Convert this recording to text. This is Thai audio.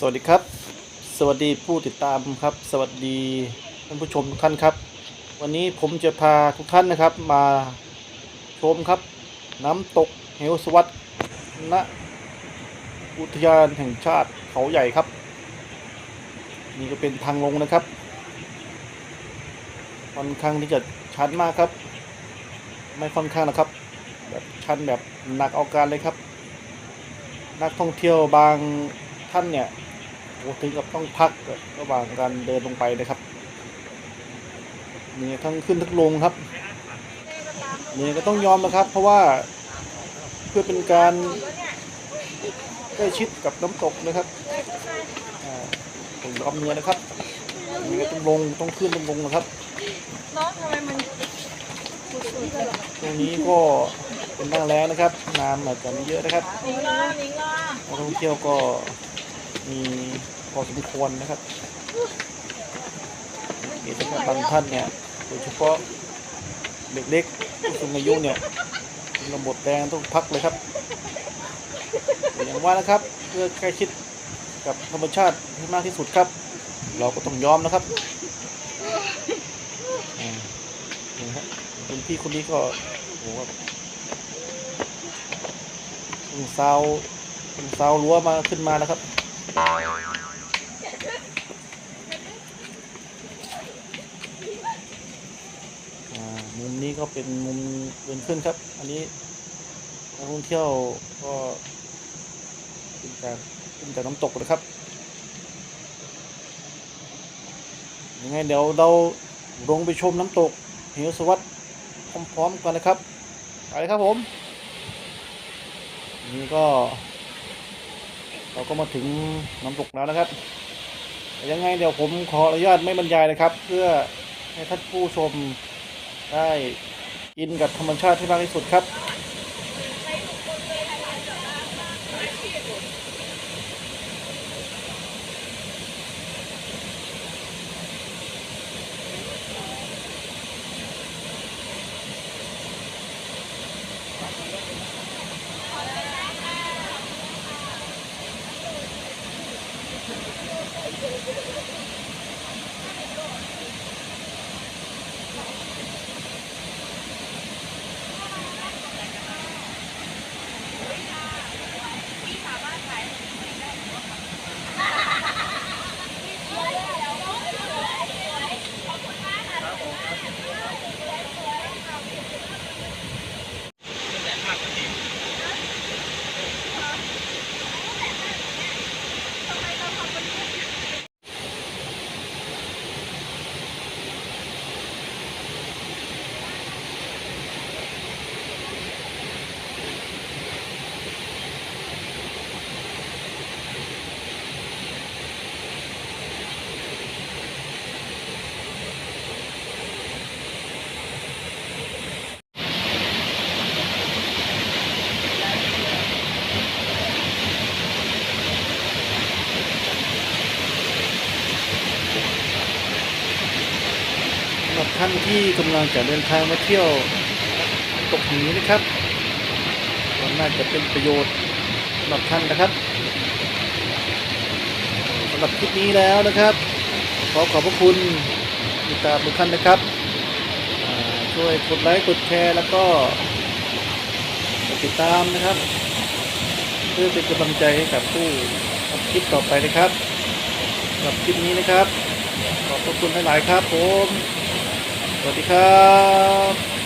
สวัสดีครับ สวัสดีผู้ติดตามครับ สวัสดีท่านผู้ชมทุกท่านครับ วันนี้ผมจะพาทุกท่านนะครับมาชมครับ น้ำตกเหวสวัสดณอุทยานแห่งชาติเขาใหญ่ครับ นี่ก็เป็นทางลงนะครับค่อนข้างที่จะชันมากครับ ไม่ค่อนข้างนะครับ แบบชันแบบหนักเอาการเลยครับ นักท่องเที่ยวบางท่านเนี่ย ถึงกับต้องพักระหว่างการเดินลงไปนะครับนี่ทั้งขึ้นทั้งลงครับนี่ก็ต้องยอมนะครับ เพราะว่าเพื่อเป็นการใกล้ชิดกับน้ำตกนะครับอ่าต้องยอมเนื้อนะครับนี่ก็ต้องลงต้องขึ้นต้องลงนะครับน้องทำไมมันสุดๆเลยตรงนี้ก็เป็นหน้าแล้งนะครับน้ำอาจจะไม่เยอะนะครับนิงรอนิงรอนักท่องเที่ยวก็ มีพอสมควรนะครับนี่สำหรับบางท่านเนี่ยโดยเฉพาะเด็กเล็กผู้สูงอายุเนี่ยระบบแดงต้องพักเลยครับอย่างว่านะครับเพื่อใกล้ชิดกับธรรมชาติให้มากที่สุดครับ เราก็ต้องยอมนะครับอ่านี่ฮะคุณพี่คนนี้ก็โอ้โหเพิ่งซาเพิ่งซารั้วมาขึ้นมานะครับ มุมนี้ก็เป็นมุมเดินขึ้นครับ อันนี้นักท่องเที่ยวก็ขึ้นจากขึ้นจากน้ำตกนะครับยังไงเดี๋ยวเราลงไปชมน้ำตกเหวสวัสด์พร้อมๆกันนะครับ ไปเลยครับผม นี่ก็ เราก็มาถึงน้ำตกแล้วนะครับ ยังไงเดี๋ยวผมขออนุญาตไม่บรรยายนะครับ เพื่อให้ท่านผู้ชมได้อินกับธรรมชาติที่มากที่สุดครับ ท่านที่กำลังจะเดินทางมาเที่ยวตกหนีนะครับก็น่าจะเป็นประโยชน์สำหรับท่านนะครับสำหรับคลิปนี้แล้วนะครับ ขอขอบพระคุณติดตามทุกท่านนะครับช่วยกดไลค์กดแชร์แล้วก็ติดตามนะครับ เพื่อเป็นกำลังใจให้กับผู้ทำคลิปต่อไปนะครับสำหรับคลิปนี้นะครับ ขอบพระคุณหลาย ๆ ครับผม วัสดีครับ